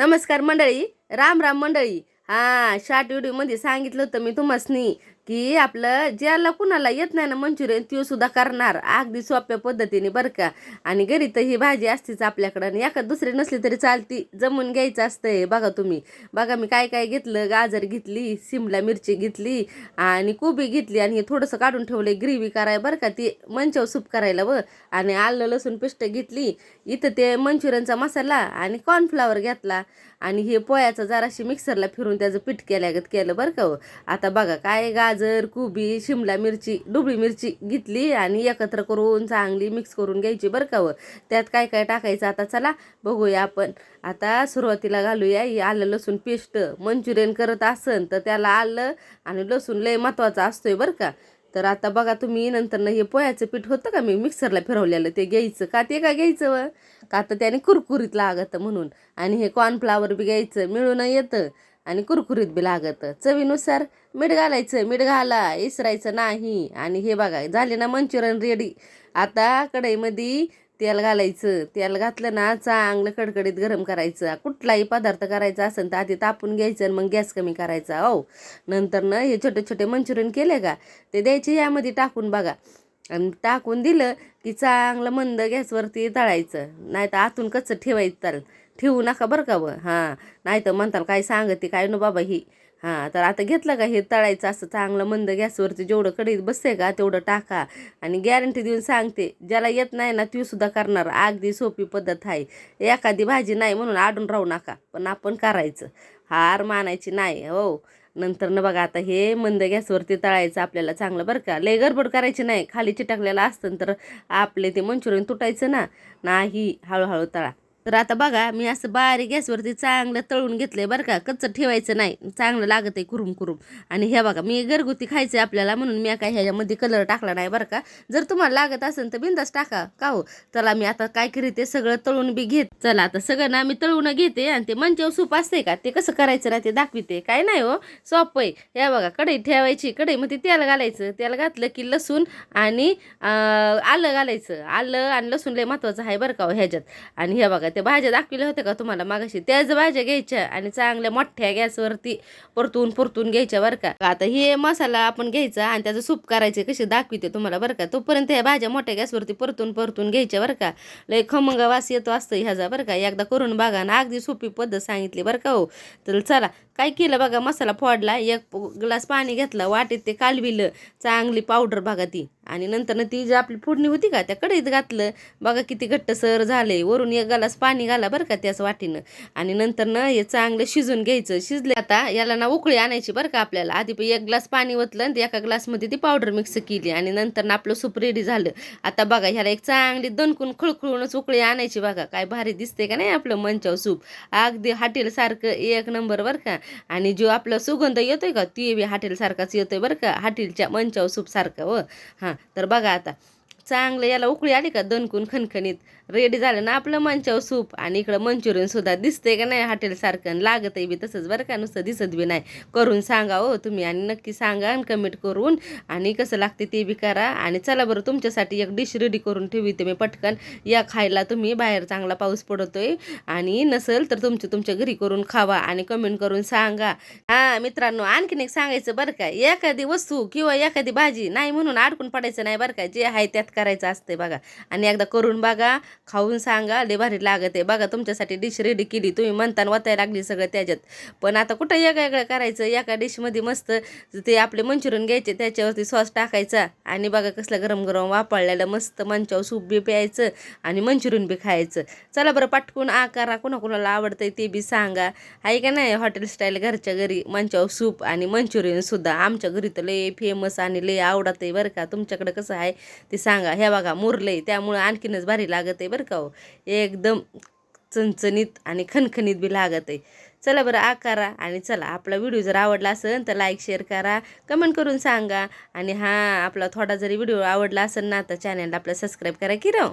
नमस्कार मंडळी राम राम मंडळी. हा शॉर्ट व्हिडिओमध्ये सांगितलं होतं मी तुम्हासनी. की आपलं ज्याला कुणाला येत नाही ना मंचुरियन त्यो सुद्धा करणार. अगदी सोप्या पद्धतीने बरं का? आणि घरी तर ही भाजी असतीच आपल्याकडं आणि एखाद दुसरी नसली तरी चालती. जमून घ्यायचं असतंय बघा तुम्ही. बघा मी काय काय घेतलं गाजर घेतली सिमला मिरची घेतली आणि कोबी घेतली आणि हे थोडंसं काढून ठेवलं ग्रेव्ही कराय बरं का? ती मंचाव सूप करायला व. आणि आलं लसूण पेस्ट घेतली. इथं ते मंचुरियनचा मसाला आणि कॉर्नफ्लावर घेतला. आणि हे पोयाचं जराशी मिक्सरला फिरून त्याचं पीठ केल्यागत केलं बरं का हो आता बघा काय गा गाजर कोबी शिमला मिरची डुबळी मिरची घेतली आणि एकत्र करून चांगली मिक्स करून घ्यायची बरं का व त्यात काय काय टाकायचं आता चला बघूया आपण. आता सुरुवातीला घालूया. ही आलं लसूण पेस्ट. मंचुरियन करत असन तर त्याला आलं आणि लसूण लय महत्त्वाचा असतोय बरं का. तर आता बघा तुम्ही नंतर हे पोह्याचं पीठ होतं का? मी मिक्सरला फिरवलेलं ते घ्यायचं. का ते का घ्यायचं व? का तर त्याने कुरकुरीत लागतं म्हणून. आणि हे कॉर्नफ्लावर बी घ्यायचं. मिळून येतं. आणि कुरकुरीत बी लागतं. चवीनुसार मीठ घालायचं मीठ घाला इसरायचं नाही. आणि हे बघा झाले ना मंचुरियन रेडी आता कढईमध्ये तेल घालायचं. तेल घातलं ना चांगलं कडकडीत गरम करायचं. कुठलाही पदार्थ करायचा असेल तर आधी तापून घ्यायचं आणि मग गॅस कमी करायचा हो. नंतर ना हे छोटे छोटे मंचुरियन केले का ते द्यायचे यामध्ये टाकून बघा. आणि टाकून दिलं की चांगलं मंद गॅसवरती तळायचं. नाही तर आतून कच्चं ठेवायचं चाल ठेवू नका बरं का व हां. नाही तर म्हणताल काय सांगते काय नो बाबा ही. हां. तर आता घेतलं का हे तळायचं असं चांगलं मंद गॅसवरती जेवढं कडीत बसते का तेवढं टाका. आणि गॅरंटी देऊन सांगते ज्याला येत नाही ना ती सुद्धा करणार. अगदी सोपी पद्धत आहे. एखादी भाजी नाही म्हणून आडून राहू नका. पण आपण करायचं. हार मानायची नाही. हो. नंतर न बघा आता हे मंद गॅसवरती तळायचं आपल्याला चांगलं बरं का? लय गडबड करायची नाही. खाली चिटकलेलं असतं तर आपले ते मंचुरियन तुटायचं ना? नाही. हळूहळू तळा. तर आता बघा मी असं बारीक गॅसवरती चांगलं तळून घेतलंय बरं का. कच्चं ठेवायचं नाही. चांगलं लागत आहे कुरुम कुरुम. आणि हे बघा मी घरगुती खायचं आहे आपल्याला म्हणून मी काय ह्याच्यामध्ये कलर टाकला नाही बरं का. जर तुम्हाला लागत असेल तर बिंदास टाका. का हो? चला मी आता काय करीते सगळं तळून बी घेत. चला आता सगळं ना मी तळून घेते आणि ते मंचावर सूप असते का? ते कसं करायचं ना ते दाखविते. काय नाही हो सोपं आहे. हे बघा कढई ठेवायची. कढईमध्ये तेल घालायचं. तेल घातलं की लसूण आणि आलं घालायचं. आलं आणि लसूण लय महत्त्वाचं आहे बरं का हो ह्याच्यात. आणि हे बघा त्या भाज्या दाखविल्या होत्या का तुम्हाला मागाशी? त्याच भाज्या घ्यायच्या आणि चांगल्या मोठ्या गॅसवरती परतून परतून घ्यायच्या बरं का. आता हे मसाला आपण घ्यायचा आणि त्याचं सूप करायचे कसे दाखविते तुम्हाला बरं का? तोपर्यंत ह्या भाज्या मोठ्या गॅसवरती परतून परतून घ्यायच्या बरं का. लय खमंग वास येतो असतं ह्याचा बरं का. एकदा करून बघा ना अगदी सोपी पद्धत सांगितली बरं का हो. तर चला काय केलं बघा? मसाला फोडला एक ग्लास पाणी घेतलं वाटेत ते कालविलं चांगली पावडर बघा ती. आणि नंतर ती जी आपली फोडणी होती का त्या कढईत घातलं. बघा किती घट्टसर झाले वरून एक ग्लास पाणी घाला बरं का त्याच वाटीनं. आणि नंतर ना हे चांगलं शिजून घ्यायचं. शिजले आता याला ना उकळी आणायची बरं का आपल्याला. आधी पण एक ग्लास पाणी ओतलं आणि एका ग्लासमध्ये ती पावडर मिक्स केली आणि नंतर ना आपलं सूप रेडी झालं. आता बघा ह्याला एक चांगली दणकून खळखळूनच उकळी आणायची बघा. काय भारी दिसते का नाही आपलं मंचाव सूप. अगदी हॉटेलसारखं एक नंबर बरं का. आणि जो आपला सुगंध येतोय का ती बी हॉटेलसारखाच येतोय बरं का. हॉटेलच्या मंचाव सूपसारखं व हां तर बघा आता. चांगलं याला उकळी आली का दणकून खणखणीत रेडी झालं ना आपलं मंचाव सूप. आणि इकडं मंचुरियन सुद्धा दिसतंय का नाही हॉटेलसारखं? लागत आहे बी तसंच बरं का नुसतं दिसत बी नाही. करून सांगा हो तुम्ही आणि नक्की सांगा आणि कमेंट करून. आणि कसं लागते ते बी करा. आणि चला बरं तुमच्यासाठी एक डिश रेडी करून ठेवी मी पटकन. या खायला तुम्ही बाहेर चांगला पाऊस पडतोय. आणि नसेल तर तुमच्या तुमच्या घरी करून खावा आणि कमेंट करून सांगा. हा मित्रांनो आणखीन एक सांगायचं बरं का एखादी वस्तू किंवा एखादी भाजी नाही म्हणून अडकून पडायचं नाही बरं का. जे आहे त्यात करायचं असतंय बघा. आणि एकदा करून बघा. खाऊन सांगा लय भारी लागत आहे. बघा तुमच्यासाठी डिश रेडी केली. तुम्ही म्हणताना वाचायला लागली सगळं त्याच्यात. पण आता कुठं वेगळं वेगळं करायचं? एका डिशमध्ये मस्त ते आपले मंचुरियन घ्यायचे त्याच्यावरती सॉस टाकायचा. आणि बघा कसलं गरम गरम वापरलेलं मस्त मंचाव सूप बी प्यायचं आणि मंचुरियन बी खायचं. चला बरं पटकून आकारा कोणाकोणाला आवडतं ते बी सांगा. आहे का नाही हॉटेल स्टाईल घरच्या घरी मंचाव सूप आणि मंचुरियन सुद्धा? आमच्या घरी तर लय फेमस आणि लय आवडत आहे बरं का. तुमच्याकडे कसं आहे ते सांगा. ह्या बघा मुरलंय. त्यामुळं आणखीनच भारी लागत आहे बरं का हो? एकदम चणचणीत आणि खणखणीत बी लागत आहे. चला बरं आकारा आणि चला आपला व्हिडिओ जर आवडला असेल तर लाईक शेअर करा कमेंट करून सांगा. आणि हा आपला थोडा जरी व्हिडिओ आवडला असेल ना तर चॅनलला आपलं सबस्क्राईब करा की राव.